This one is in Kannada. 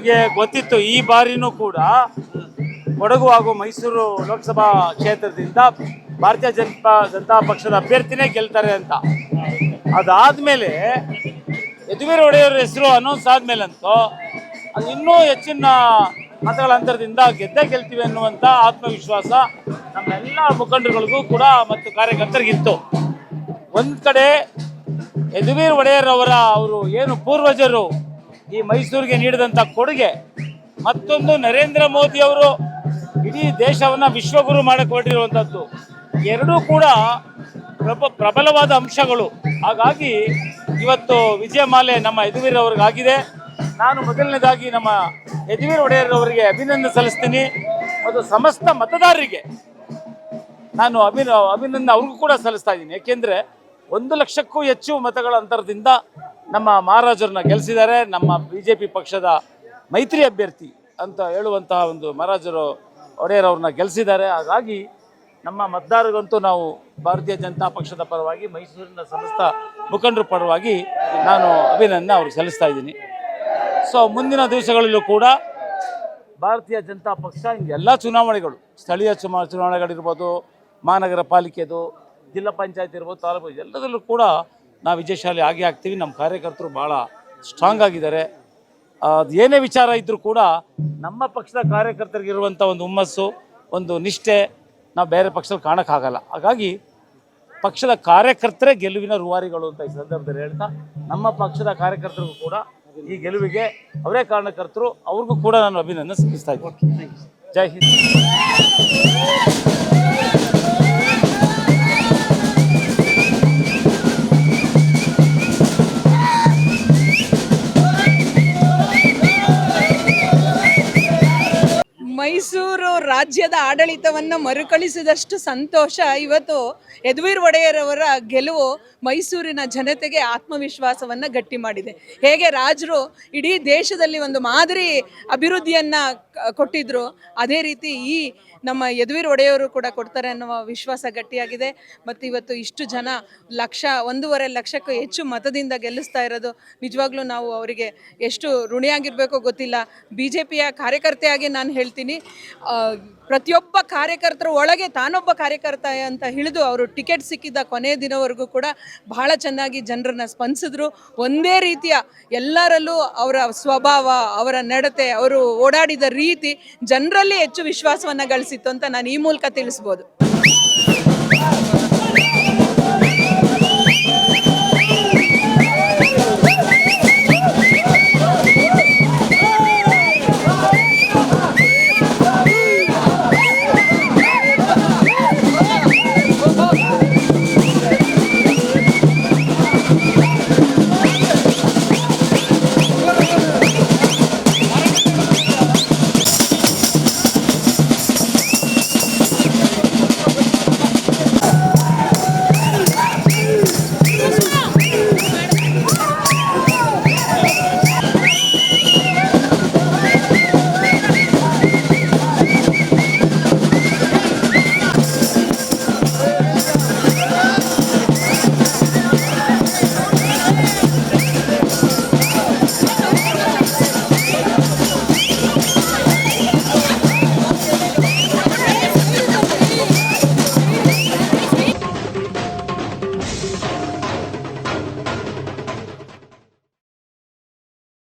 ನಮಗೆ ಗೊತ್ತಿತ್ತು ಈ ಬಾರಿನೂ ಕೂಡ ಕೊಡಗು ಹಾಗೂ ಮೈಸೂರು ಲೋಕಸಭಾ ಕ್ಷೇತ್ರದಿಂದ ಭಾರತೀಯ ಜನತಾ ಜನತಾ ಪಕ್ಷದ ಅಭ್ಯರ್ಥಿನೇ ಗೆಲ್ತಾರೆ ಅಂತ. ಅದಾದ್ಮೇಲೆ ಯದುವೀರ್ ಒಡೆಯವ್ರ ಹೆಸರು ಅನೌನ್ಸ್ ಆದ್ಮೇಲಂತೂ ಅದು ಇನ್ನೂ ಹೆಚ್ಚಿನ ಮತಗಳ ಅಂತರದಿಂದ ಗೆದ್ದೇ ಗೆಲ್ತೀವಿ ಅನ್ನುವಂಥ ಆತ್ಮವಿಶ್ವಾಸ ನಮ್ಮೆಲ್ಲ ಮುಖಂಡರುಗಳಿಗೂ ಕೂಡ ಮತ್ತು ಕಾರ್ಯಕರ್ತರಿಗಿತ್ತು. ಒಂದ್ ಕಡೆ ಯದುವೀರ್ ಒಡೆಯರ್ ಅವರ ಅವರು ಏನು ಪೂರ್ವಜರು ಈ ಮೈಸೂರಿಗೆ ನೀಡಿದಂಥ ಕೊಡುಗೆ ಮತ್ತೊಂದು ನರೇಂದ್ರ ಮೋದಿ ಅವರು ಇಡೀ ದೇಶವನ್ನ ವಿಶ್ವಗುರು ಮಾಡಕ್ಕೆ ಹೊರಟಿರುವಂಥದ್ದು ಎರಡೂ ಕೂಡ ಪ್ರಬ, ಪ್ರಬಲವಾದ ಅಂಶಗಳು. ಹಾಗಾಗಿ ಇವತ್ತು ವಿಜಯಮಾಲೆ ನಮ್ಮ ಯದುವೀರ್ ಅವ್ರಿಗಾಗಿದೆ. ನಾನು ಮೊದಲನೇದಾಗಿ ನಮ್ಮ ಯದುವೀರ್ ಒಡೆಯರ್ ಅವರಿಗೆ ಅಭಿನಂದನೆ ಸಲ್ಲಿಸ್ತೀನಿ. ಮತ್ತು ಸಮಸ್ತ ಮತದಾರರಿಗೆ ನಾನು ಅಭಿನ, ಅಭಿನಂದನೆ ಅವ್ರಿಗೂ ಕೂಡ ಸಲ್ಲಿಸ್ತಾ ಇದ್ದೀನಿ. ಯಾಕೆಂದರೆ ಒಂದು ಲಕ್ಷಕ್ಕೂ ಹೆಚ್ಚು ಮತಗಳ ಅಂತರದಿಂದ ನಮ್ಮ ಮಹಾರಾಜರನ್ನ ಗೆಲ್ಲಿಸಿದ್ದಾರೆ ನಮ್ಮ ಬಿ ಜೆ ಪಿ ಪಕ್ಷದ ಮೈತ್ರಿ ಅಭ್ಯರ್ಥಿ ಅಂತ ಹೇಳುವಂತಹ ಒಂದು ಮಹಾರಾಜರು ಒಡೆಯರ್ ಅವ್ರನ್ನ ಗೆಲ್ಲಿಸಿದ್ದಾರೆ ಹಾಗಾಗಿ ನಮ್ಮ ಮತದಾರರಿಗಂತೂ ನಾವು ಭಾರತೀಯ ಜನತಾ ಪಕ್ಷದ ಪರವಾಗಿ, ಮೈಸೂರಿನ ಸಮಸ್ತ ಮುಖಂಡರ ಪರವಾಗಿ ನಾನು ಅಭಿನಂದನೆ ಅವ್ರಿಗೆ ಸಲ್ಲಿಸ್ತಾ ಇದ್ದೀನಿ. ಸೊ ಮುಂದಿನ ದಿವಸಗಳಲ್ಲೂ ಕೂಡ ಭಾರತೀಯ ಜನತಾ ಪಕ್ಷ ಎಲ್ಲ ಚುನಾವಣೆಗಳು, ಸ್ಥಳೀಯ ಚುನಾ, ಚುನಾವಣೆಗಳಿರ್ಬೋದು, ಮಹಾನಗರ ಪಾಲಿಕೆದು, ಜಿಲ್ಲಾ ಪಂಚಾಯತ್ ಇರ್ಬೋದು, ತಾಲೂಕು, ಎಲ್ಲದರಲ್ಲೂ ಕೂಡ ನಾವು ವಿಜಯಶಾಲಿ ಆಗೇ ಆಗ್ತೀವಿ ನಮ್ಮ ಕಾರ್ಯಕರ್ತರು ಭಾಳ ಸ್ಟ್ರಾಂಗ್ ಆಗಿದ್ದಾರೆ. ಅದು ಏನೇ ವಿಚಾರ ಇದ್ದರೂ ಕೂಡ ನಮ್ಮ ಪಕ್ಷದ ಕಾರ್ಯಕರ್ತರಿಗಿರುವಂಥ ಒಂದು ಹುಮ್ಮಸ್ಸು ಒಂದು ನಿಷ್ಠೆ ನಾವು ಬೇರೆ ಪಕ್ಷದಲ್ಲಿ ಕಾಣೋಕ್ಕಾಗಲ್ಲ ಹಾಗಾಗಿ ಪಕ್ಷದ ಕಾರ್ಯಕರ್ತರೇ ಗೆಲುವಿನ ರೂವಾರಿಗಳು ಅಂತ ಈ ಸಂದರ್ಭದಲ್ಲಿ ಹೇಳ್ತಾ ನಮ್ಮ ಪಕ್ಷದ ಕಾರ್ಯಕರ್ತರಿಗೂ ಕೂಡ ಈ ಗೆಲುವಿಗೆ ಅವರೇ ಕಾರಣಕರ್ತರು ಅವ್ರಿಗೂ ಕೂಡ ನಾನು ಅಭಿನಂದನೆ ಸಲ್ಲಿಸ್ತಾ ಇದ್ದೀನಿ. ಜೈ ಹಿಂದ್. ಮೈಸೂರು ರಾಜ್ಯದ ಆಡಳಿತವನ್ನು ಮರುಕಳಿಸಿದಷ್ಟು ಸಂತೋಷ. ಇವತ್ತು ಯದುವೀರ್ ಒಡೆಯರವರ ಗೆಲುವು ಮೈಸೂರಿನ ಜನತೆಗೆ ಆತ್ಮವಿಶ್ವಾಸವನ್ನು ಗಟ್ಟಿ ಮಾಡಿದೆ. ಹೇಗೆ ರಾಜರು ಇಡೀ ದೇಶದಲ್ಲಿ ಒಂದು ಮಾದರಿ ಅಭಿವೃದ್ಧಿಯನ್ನು ಕೊಟ್ಟಿದ್ರು. ಅದೇ ರೀತಿ ಈ ನಮ್ಮ ಯದುವೀರ್ ಒಡೆಯವರು ಕೂಡ ಕೊಡ್ತಾರೆ ಅನ್ನುವ ವಿಶ್ವಾಸ ಗಟ್ಟಿಯಾಗಿದೆ. ಮತ್ತು ಇವತ್ತು ಇಷ್ಟು ಜನ ಲಕ್ಷ, ಒಂದೂವರೆ ಲಕ್ಷಕ್ಕೂ ಹೆಚ್ಚು ಮತದಿಂದ ಗೆಲ್ಲಿಸ್ತಾ ಇರೋದು ನಿಜವಾಗ್ಲೂ ನಾವು ಅವರಿಗೆ ಎಷ್ಟು ಋಣಿಯಾಗಿರಬೇಕೋ ಗೊತ್ತಿಲ್ಲ. ಬಿ ಜೆ ಪಿಯ ಕಾರ್ಯಕರ್ತೆಯಾಗಿ ನಾನು ಹೇಳ್ತೀನಿ. ಪ್ರತಿಯೊಬ್ಬ ಕಾರ್ಯಕರ್ತರ ಒಳಗೆ ತಾನೊಬ್ಬ ಕಾರ್ಯಕರ್ತ ಅಂತ ಹಿಡಿದು ಅವರು ಟಿಕೆಟ್ ಸಿಕ್ಕಿದ್ದ ಕೊನೆಯ ದಿನವರೆಗೂ ಕೂಡ ಬಹಳ ಚೆನ್ನಾಗಿ ಜನರನ್ನ ಸ್ಪಂದಿಸಿದ್ರು. ಒಂದೇ ರೀತಿಯ ಎಲ್ಲರಲ್ಲೂ ಅವರ ಸ್ವಭಾವ, ಅವರ ನಡತೆ, ಅವರು ಓಡಾಡಿದ ರೀತಿ ಜನರಲ್ಲಿ ಹೆಚ್ಚು ವಿಶ್ವಾಸವನ್ನು ಗಳಿಸಿತ್ತು ಅಂತ ನಾನು ಈ ಮೂಲಕ ತಿಳಿಸ್ಬೋದು.